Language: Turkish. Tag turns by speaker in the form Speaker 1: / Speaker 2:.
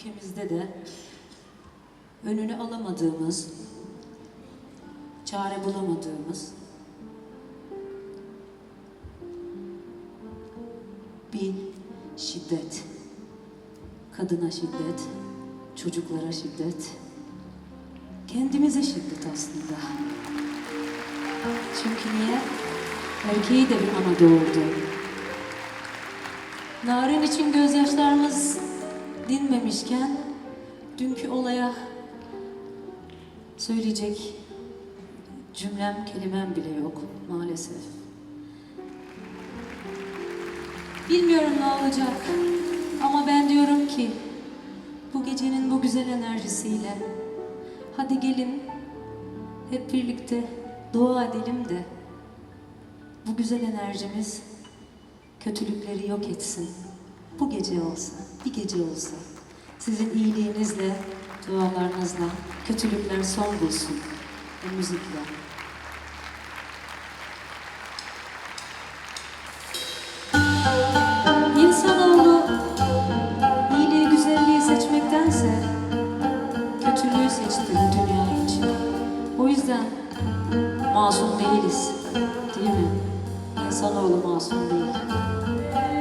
Speaker 1: ülkemizde de önünü alamadığımız, çare bulamadığımız bir şiddet. Kadına şiddet, çocuklara şiddet, kendimize şiddet aslında. Çünkü niye? Erkeği de bir ana doğurdu. Narin için gözyaşlarımız dinmemişken dünkü olaya söyleyecek cümlem, kelimem bile yok maalesef. Bilmiyorum ne olacak ama ben diyorum ki bu gecenin bu güzel enerjisiyle hadi gelin hep birlikte dua edelim de bu güzel enerjimiz kötülükleri yok etsin. Bu gece olsa, bir gece olsa sizin iyiliğinizle, dualarınızla kötülükler son bulsun bu müzikle. İyiliği, güzelliği seçmektense kötülüğü seçti dünya için. O yüzden masum değiliz. İnsanoğlu masum değil.